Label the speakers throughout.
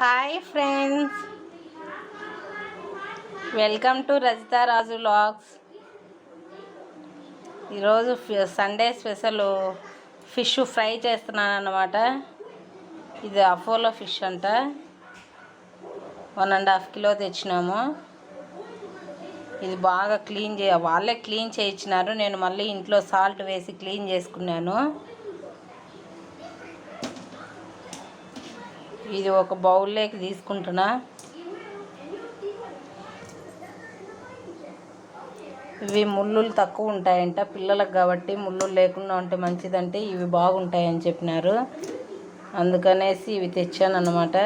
Speaker 1: Hi friends welcome to Rajitha Raju vlogs ఈరోజు Sunday special fish fry చేస్తున్నాను అన్నమాట ఇది అపోలో ఫిష్ అంట. వన్ అండ్ హాఫ్ కిలో తెచ్చినాము. ఇది బాగా క్లీన్ చే వాళ్ళే క్లీన్ చేయించినారు. నేను మళ్ళీ ఇంట్లో సాల్ట్ వేసి క్లీన్ చేసుకున్నాను. ఇది ఒక బౌల్లోకి తీసుకుంటున్నా. ఇవి ముళ్ళులు తక్కువ ఉంటాయంట పిల్లలకు కాబట్టి ముళ్ళు లేకుండా ఉంటే మంచిదంటే ఇవి బాగుంటాయని చెప్పినారు. అందుకనేసి ఇవి తెచ్చాను అన్నమాట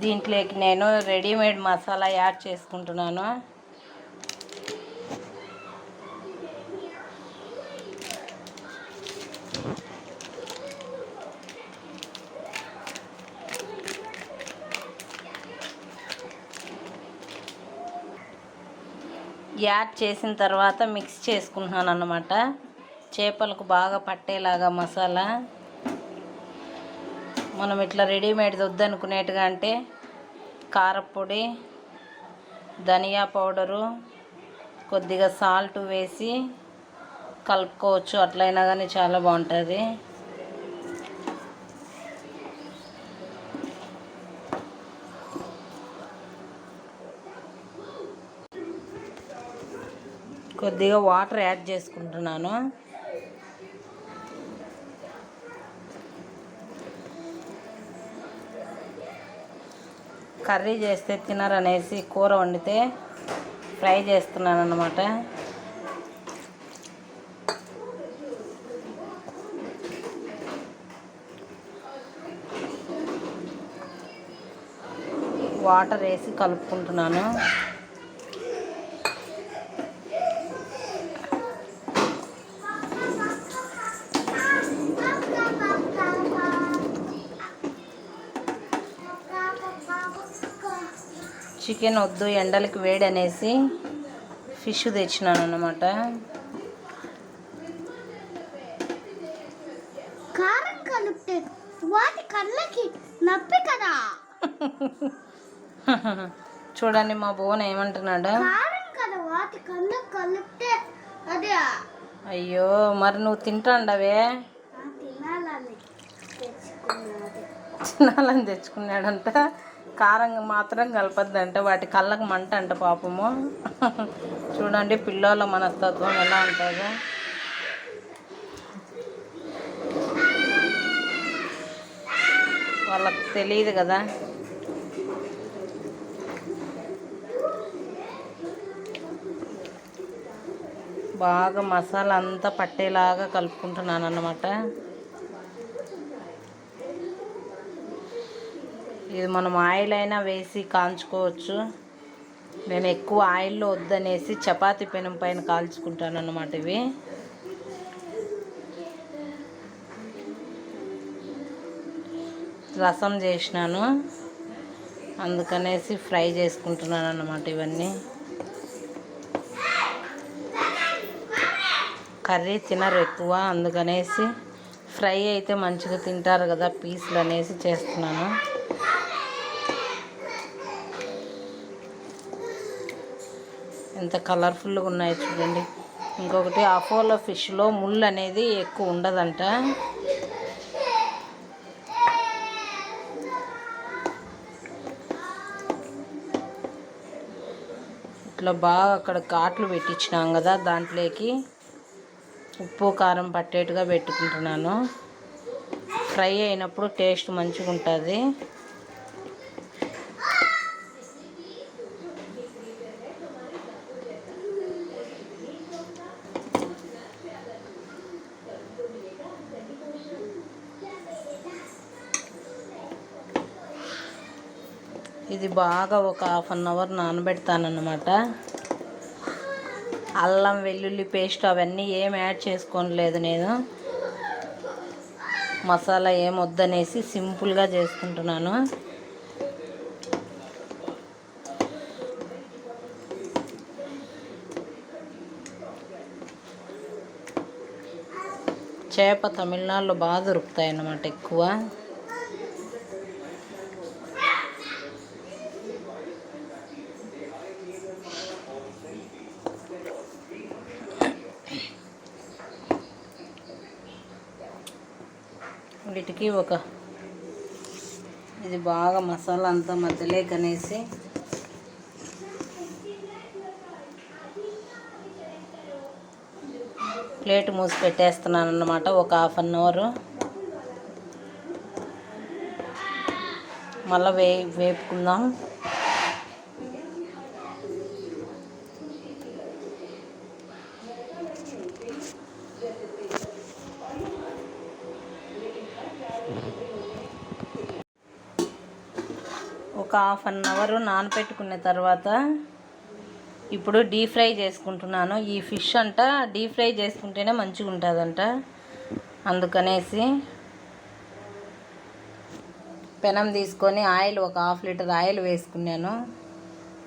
Speaker 1: దీంట్లోకి నేను రెడీమేడ్ మసాలా యాడ్ చేసుకుంటున్నాను. యాడ్ చేసిన తర్వాత మిక్స్ చేసుకుంటున్నాను అన్నమాట చేపలకు బాగా పట్టేలాగా మసాలా. మనం ఇట్లా రెడీమేడ్ వద్దనుకునేట్టుగా అంటే కారపొడి ధనియా పౌడరు కొద్దిగా సాల్ట్ వేసి కలుపుకోవచ్చు. అట్లయినా కానీ చాలా బాగుంటుంది. కొద్దిగా వాటర్ యాడ్ చేసుకుంటున్నాను. కర్రీ చేస్తే తినరనేసి కూర వండితే ఫ్రై చేస్తున్నాను అన్నమాట వాటర్ వేసి కలుపుకుంటున్నాను. చికెన్ వద్దు ఎండలకి వేడి అనేసి ఫిష్ తెచ్చినాను అన్నమాట.
Speaker 2: కారం కలిపితే వాటి కళ్ళకి నొప్పి కదా?
Speaker 1: చూడండి మా బోన్ ఏమంటున్నాడు?
Speaker 2: కారం కదా వాటి కళ్ళకి కలిపితే అదే.
Speaker 1: అయ్యో మరి నువ్వు తింటాండవే?
Speaker 2: తినాలని
Speaker 1: తెచ్చుకున్నాడంట. కారం మాత్రం కలపద్దంట వాటి కళ్ళకు మంట అంట పాపము. చూడండి పిల్లోల మనస్తత్వం ఎలా ఉంటుందో. వాళ్ళకి తెలియదు కదా. బాగా మసాలా అంతా పట్టేలాగా కలుపుకుంటున్నాను అన్నమాట ఇది మనం ఆయిల్ అయినా వేసి కాల్చుకోవచ్చు. నేను ఎక్కువ ఆయిల్లో వద్దనేసి చపాతి పెనం పైన కాల్చుకుంటాను అన్నమాట ఇవి. రసం చేసినాను. అందుకనేసి ఫ్రై చేసుకుంటున్నాను అన్నమాట ఇవన్నీ. కర్రీ తినరు ఎక్కువ అందుకనేసి ఫ్రై అయితే మంచిగా తింటారు కదా పీసులు అనేసి చేస్తున్నాను. ఎంత కలర్ఫుల్గా ఉన్నాయో చూడండి. ఇంకొకటి అపోలో ఫిష్లో ముళ్ళు అనేది ఎక్కువ ఉండదంట. ఇట్లా బాగా అక్కడ కాట్లు పెట్టించినాం కదా దాంట్లోకి. ఉప్పు కారం పట్టేట్టుగా పెట్టుకుంటున్నాను. ఫ్రై అయినప్పుడు టేస్ట్ మంచిగా ఉంటుంది ఇది బాగా ఒక హాఫ్ అన్ అవర్ నానబెడతానన్నమాట. అల్లం వెల్లుల్లి పేస్ట్ అవన్నీ ఏం యాడ్ చేసుకోలేదు నేను. మసాలా ఏం వద్దనేసి సింపుల్గా చేసుకుంటున్నాను. చేప తమిళనాడులో బాగా దొరుకుతాయి అన్నమాట ఎక్కువ. వీటికి ఒక ఇది బాగా మసాలా అంతా మధ్యలో కనేసి ప్లేట్ మూసి పెట్టేస్తున్నాను అన్నమాట ఒక హాఫ్ అన్ అవర్. మళ్ళీ వే వేపుకుందాం ఒక హాఫ్ అన్ అవర్ నానబెట్టుకున్న తర్వాత ఇప్పుడు డీప్ ఫ్రై చేసుకుంటున్నాను. ఈ ఫిష్ అంట డీప్ ఫ్రై చేసుకుంటేనే మంచిగా ఉంటుందంట. అందుకనేసి పెనం తీసుకొని ఆయిల్ ఒక హాఫ్ లీటర్ ఆయిల్ వేసుకున్నాను.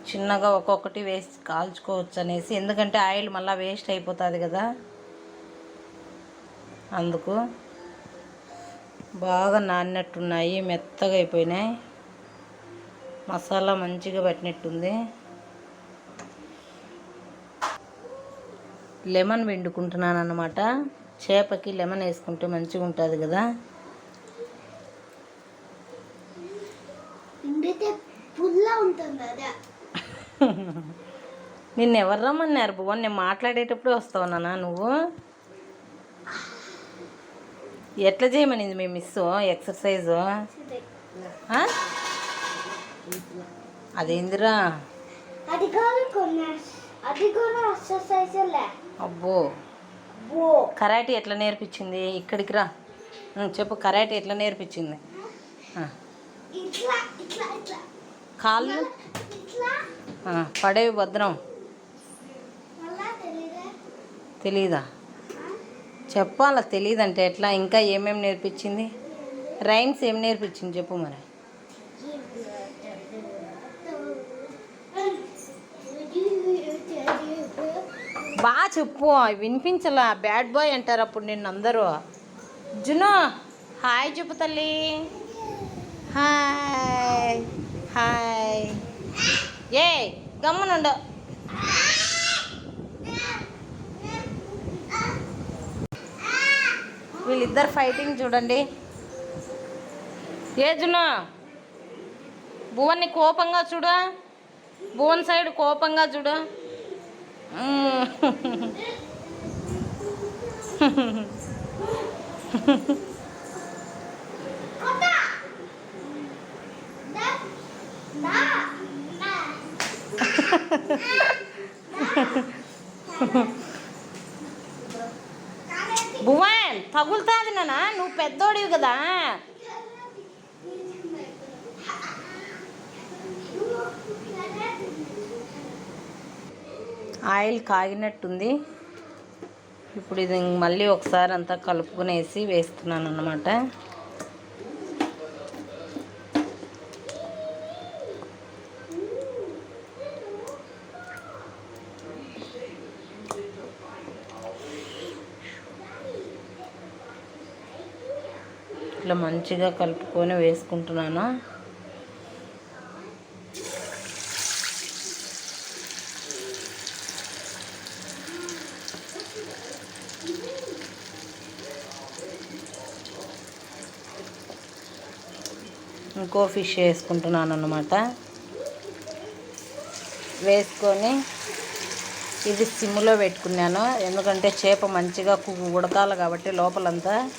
Speaker 1: చిన్నగా ఒక్కొక్కటి వేసి కాల్చుకోవచ్చు అనేసి ఎందుకంటే ఆయిల్ మళ్ళీ వేస్ట్ అయిపోతుంది కదా. అందుకు బాగా నానినట్టున్నాయి మెత్తగా అయిపోయినాయి. మసాలా మంచిగా పట్టినట్టుంది. లెమన్ పిండుకుంటున్నాను అన్నమాట చేపకి లెమన్ వేసుకుంటే మంచిగా ఉంటుంది కదా. నిన్ను ఎవరు రమ్మన్నారు భువన్ నేను మాట్లాడేటప్పుడే వస్తావు నాన్న నువ్వు. ఎట్లా చేయమనింది మీ మిస్ ఎక్సర్సైజు? ఆ? అదేందిరా?
Speaker 2: అది కూడా కొన్ని. అది కూడా ఎక్సర్సైజేలే
Speaker 1: అబ్బో. కరాటే ఎట్లా నేర్పించింది? ఇక్కడికి రా. చెప్పు కరాటే ఎట్లా నేర్పించింది? కాళ్ళు? పడేవి భద్రం.
Speaker 2: తెలీదా?
Speaker 1: చెప్పాలా తెలీదంటే ఎట్లా? ఇంకా ఏమేమి నేర్పించింది? రైమ్స్ ఏం నేర్పించింది? చెప్పు మరి. బాగా చెప్పు వినిపించలా. బ్యాడ్ బాయ్ అంటారు అప్పుడు నిన్ను అందరూ. జును హాయ్ చెప్పు తల్లి. Hi hi. ఏ గమ్మునుండు. వీళ్ళిద్దరు ఫైటింగ్ చూడండి. ఏ జును భువన్ని కోపంగా చూడు. భువన్ సైడ్ కోపంగా చూడు. భువన్ తగులుతుంది నాన్న నువ్వు పెద్దోడివి కదా. ఆయిల్ కాగినట్టుంది. ఇప్పుడు ఇది మళ్ళీ ఒకసారి అంతా కలుపుకునేసి వేస్తున్నాను అన్నమాట. ఇట్లా మంచిగా కలుపుకొని వేసుకుంటున్నాను. ఇంకో ఫిష్ వేసుకుంటున్నాను అన్నమాట. వేసుకొని ఇది సిమ్లో పెట్టుకున్నాను. ఎందుకంటే చేప మంచిగా కు- ఉడకాలి కాబట్టి లోపలంతా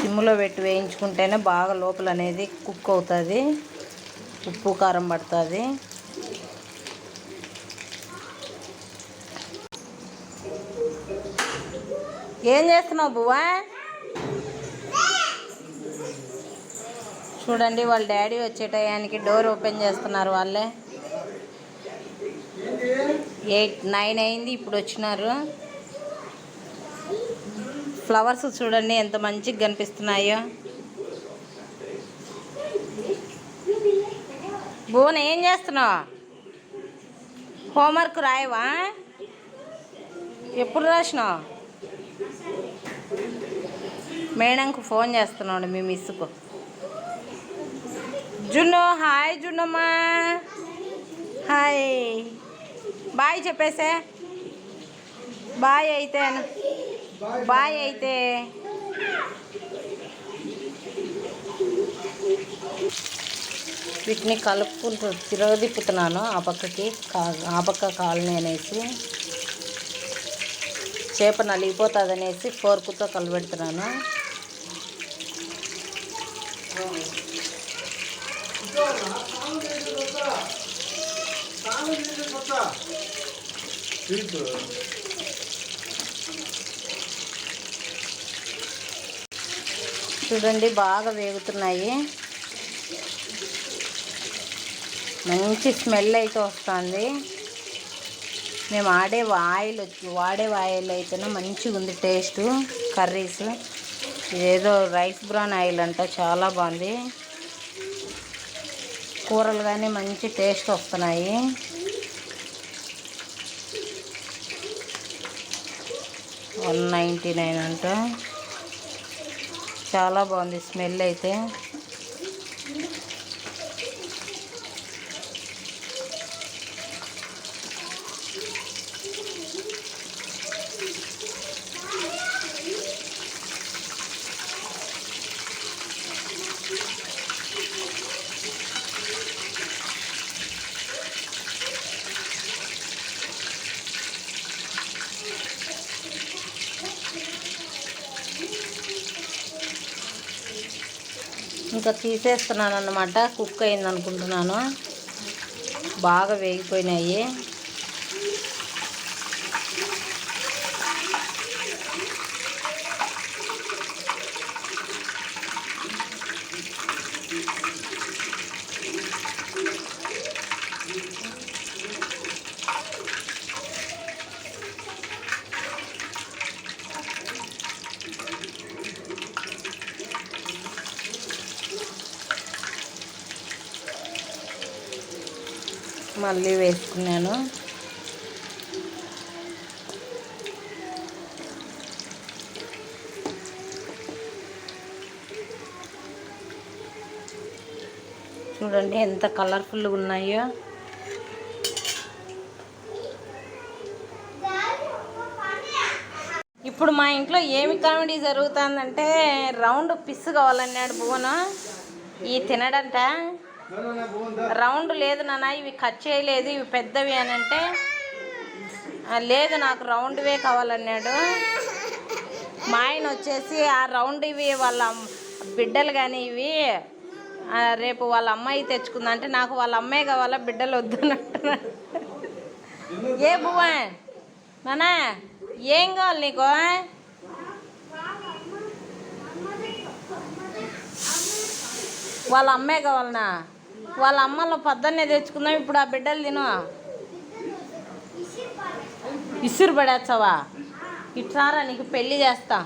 Speaker 1: సిమ్లో పెట్టి వేయించుకుంటేనే బాగా లోపల అనేది కుక్ అవుతుంది. ఉప్పు కారం పడుతుంది. ఏం చేస్తున్నావు బువ్వా? చూడండి వాళ్ళ డాడీ వచ్చే టయానికి డోర్ ఓపెన్ చేస్తున్నారు వాళ్ళే. ఎయిట్ నైన్ అయింది ఇప్పుడు వచ్చినారు. ఫ్లవర్స్ చూడండి ఎంత మంచిగా కనిపిస్తున్నాయో. భువన్ ఏం చేస్తున్నావు? హోంవర్క్ రాయవా? ఎప్పుడు రాసినావు? మేడంకు ఫోన్ చేస్తున్నాడు మీ మిస్సుకు. జున్ను హాయ్ జున్నమ్మా. హాయ్. బాయ్ చెప్పేసే. బాయ్ అయితే బాయ్ అయితే. వీటిని కలుపుకుంటూ తిరగదిప్పుతున్నాను. ఆ పక్కకి కా- ఆ పక్క కాలని అనేసి. చేప నలిగిపోతుంది అనేసి ఫోర్కుతో కలబెడుతున్నాను చూడండి బాగా వేగుతున్నాయి. మంచి స్మెల్ అయితే వస్తుంది. మేము ఆడే ఆయిల్ వచ్చి వాడే ఆయిల్ అయితేనే మంచిగా ఉంది టేస్ట్ కర్రీస్. ఇదేదో రైస్ బ్రౌన్ ఆయిల్ అంట చాలా బాగుంది. కూరలు కానీ మంచి టేస్ట్ వస్తున్నాయి. వన్ నైంటీ నైన్ అంట. చాలా బాగుంది స్మెల్ అయితే. ఇంకా తీసేస్తున్నాను అన్నమాట కుక్ అయింది అనుకుంటున్నాను బాగా వేగిపోయినాయి. మళ్ళీ వేసుకున్నాను. చూడండి ఎంత కలర్ఫుల్గా ఉన్నాయో. ఇప్పుడు మా ఇంట్లో ఏమి కామెడీ జరుగుతుందంటే రౌండ్ పిస్ కావాలన్నాడు భువన. ఈ తినడంట. రౌండ్ లేదు నాన్న ఇవి కట్ చేయలేదు ఇవి పెద్దవి అని అంటే లేదు నాకు రౌండ్వే కావాలన్నాడు. మా ఆయన వచ్చేసి ఆ రౌండ్ ఇవి వాళ్ళ బిడ్డలు కానీ ఇవి రేపు వాళ్ళ అమ్మాయి తెచ్చుకుందంటే నాకు వాళ్ళ అమ్మాయి కావాలా బిడ్డలు వద్దని ఏ బువ్వా? నానా ఏం కావాలి నీకు? వాళ్ళ అమ్మాయి కావాలనా? వాళ్ళ అమ్మలో పొద్దున్నే తెచ్చుకుందాం ఇప్పుడు ఆ బిడ్డలు తిను. ఇసురు పడేస్తావా? ఇట్లారా నీకు పెళ్ళి చేస్తా.